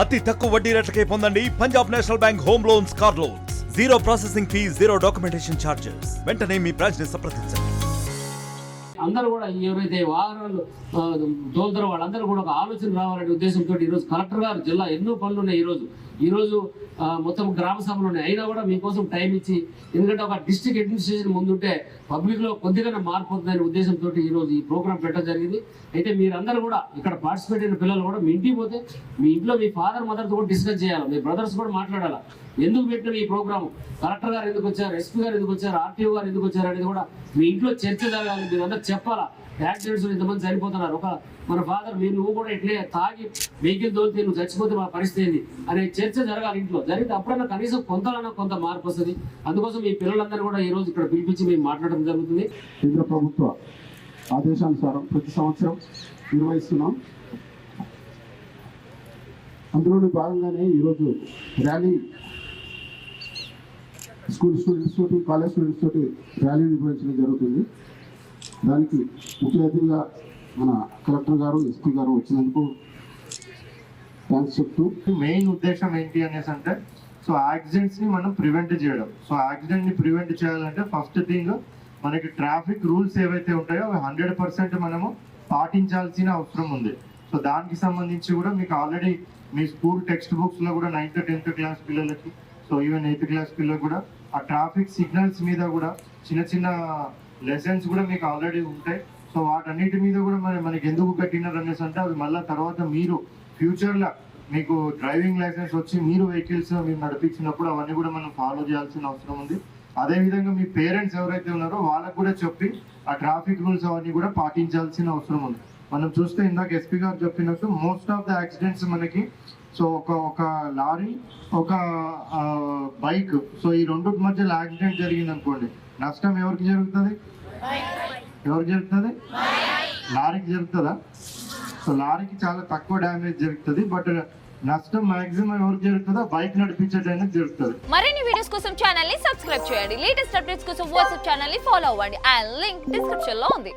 అతి తక్కువ వడ్డీ రేట్లకే పొందండి Punjab national bank home loans car loans. Zero processing fee zero documentation charges వెంటనే మీ బ్రాంచ్ని సంప్రదించండి. అందరూ కూడా ఎవరైతే వాహనాలు ఆ, తోలుతారో వాళ్ళందరూ కూడా ఒక ఆలోచన రావాలనే ఉద్దేశంతో ఈరోజు కలెక్టర్ గారు జిల్లా ఎన్నో పనులు ఉన్నాయి ఈరోజు ఈరోజు మొత్తం గ్రామ సభలు ఉన్నాయి అయినా కూడా మీకోసం టైం ఇచ్చి ఎందుకంటే ఒక డిస్ట్రిక్ట్ అడ్మినిస్ట్రేషన్ ముందుంటే పబ్లిక్లో కొద్దిగానే కొద్దిగా మార్పు అవుతుందనే ఉద్దేశంతో ఈరోజు ఈ ప్రోగ్రామ్ పెట్టడం జరిగింది. అయితే మీరందరూ కూడా ఇక్కడ పార్టిసిపేట్ అయిన పిల్లలు కూడా మీ ఇంటికి పోతే మీ ఇంట్లో మీ ఫాదర్ మదర్తో కూడా డిస్కస్ చేయాలి. మీ బ్రదర్స్ కూడా మాట్లాడాలి? ఎందుకు పెట్టిన ఈ ప్రోగ్రామ్? కలెక్టర్ గారు ఎందుకు వచ్చారు? ఎస్పీ గారు ఎందుకు వచ్చారు? ఆర్టీఓ గారు ఎందుకు వచ్చారు అనేది కూడా మీ ఇంట్లో చర్చ జరగాలి. మీరు అందరూ చెప్పాలా? యాక్సిడెంట్స్ ఇంతమంది చనిపోతున్నారు. ఒక మన ఫాదర్ మీరు నువ్వు కూడా ఇట్లే తాగి వెహికల్ తోలితే నువ్వు చచ్చిపోతే మా పరిస్థితి ఏంది? అనే చర్చ జరగాలి ఇంట్లో. జరిగితే అప్పుడన్నా కనీసం కొంతలన్నా కొంత మార్పు వస్తుంది. అందుకోసం మీ పిల్లలందరూ కూడా ఈ రోజు ఇక్కడ పిలిపించి మేము మాట్లాడడం జరుగుతుంది. కేంద్ర ప్రభుత్వ ఆదేశానుసారం ప్రతి సంవత్సరం నిర్వహిస్తున్నాం. అందులోని భాగంగానే ఈరోజు ర్యాలీ స్కూల్ స్టూడెంట్స్ తోటి కాలేజ్ స్టూడెంట్స్ తోటి ర్యాలీ నిర్వహించడం జరుగుతుంది. దానికి ముఖ్య అతిథిగా మన కలెక్టర్ గారు ఎస్పీ గారు వచ్చినందుకు థ్యాంక్స్ చెప్తూ మెయిన్ ఉద్దేశం ఏంటి అనేసి అంటే సో యాక్సిడెంట్స్ని మనం ప్రివెంట్ చేయడం. సో యాక్సిడెంట్ని ప్రివెంట్ చేయాలంటే ఫస్ట్ థింగ్ మనకి ట్రాఫిక్ రూల్స్ ఏవైతే ఉంటాయో అవి హండ్రెడ్ పర్సెంట్ మనము పాటించాల్సిన అవసరం ఉంది. సో దానికి సంబంధించి కూడా మీకు ఆల్రెడీ మీ స్కూల్ టెక్స్ట్ బుక్స్లో కూడా నైన్త్ టెన్త్ క్లాస్ పిల్లలకి సో ఈవెన్ ఎయిత్ క్లాస్ పిల్లలు కూడా ఆ ట్రాఫిక్ సిగ్నల్స్ మీద కూడా చిన్న చిన్న లెసన్స్ కూడా మీకు ఆల్రెడీ ఉంటాయి. సో వాటన్నిటి మీద కూడా మరి మనకి ఎందుకు పెట్టినారు అనేసి అంటే అవి మళ్ళీ తర్వాత మీరు ఫ్యూచర్లో మీకు డ్రైవింగ్ లైసెన్స్ వచ్చి మీరు వెహికల్స్ మీరు నడిపించినప్పుడు అవన్నీ కూడా మనం ఫాలో చేయాల్సిన అవసరం ఉంది. అదేవిధంగా మీ పేరెంట్స్ ఎవరైతే ఉన్నారో వాళ్ళకు కూడా చెప్పి ఆ ట్రాఫిక్ రూల్స్ అవన్నీ కూడా పాటించాల్సిన అవసరం ఉంది. మనం చూస్తే ఇందాక ఎస్పీ గారు చెప్పినట్టు మోస్ట్ ఆఫ్ ద యాక్సిడెంట్స్ మనకి సో ఒక ఒక లారీ ఒక బైక్ సో ఈ రెండు మధ్యలో యాక్సిడెంట్ జరిగింది అనుకోండి నష్టం ఎవరికి జరుగుతుంది? ఎవరికి జరుగుతుంది? లారీకి జరుగుతుందా? సో లారీకి చాలా తక్కువ డ్యామేజ్ జరుగుతుంది బట్ నష్టం మాక్సిమం ఎవరికి జరుగుతుందో బైక్ నడిపించడానికి జరుగుతుంది. మరిన్ని వీడియోస్ కోసం ఛానల్ని సబ్స్క్రైబ్ చేయండి. లేటెస్ట్ అప్డేట్స్ కోసం వాట్సాప్ ఛానల్ని ఫాలో అవ్వండి. అండ్ లింక్ డిస్క్రిప్షన్లో ఉంది.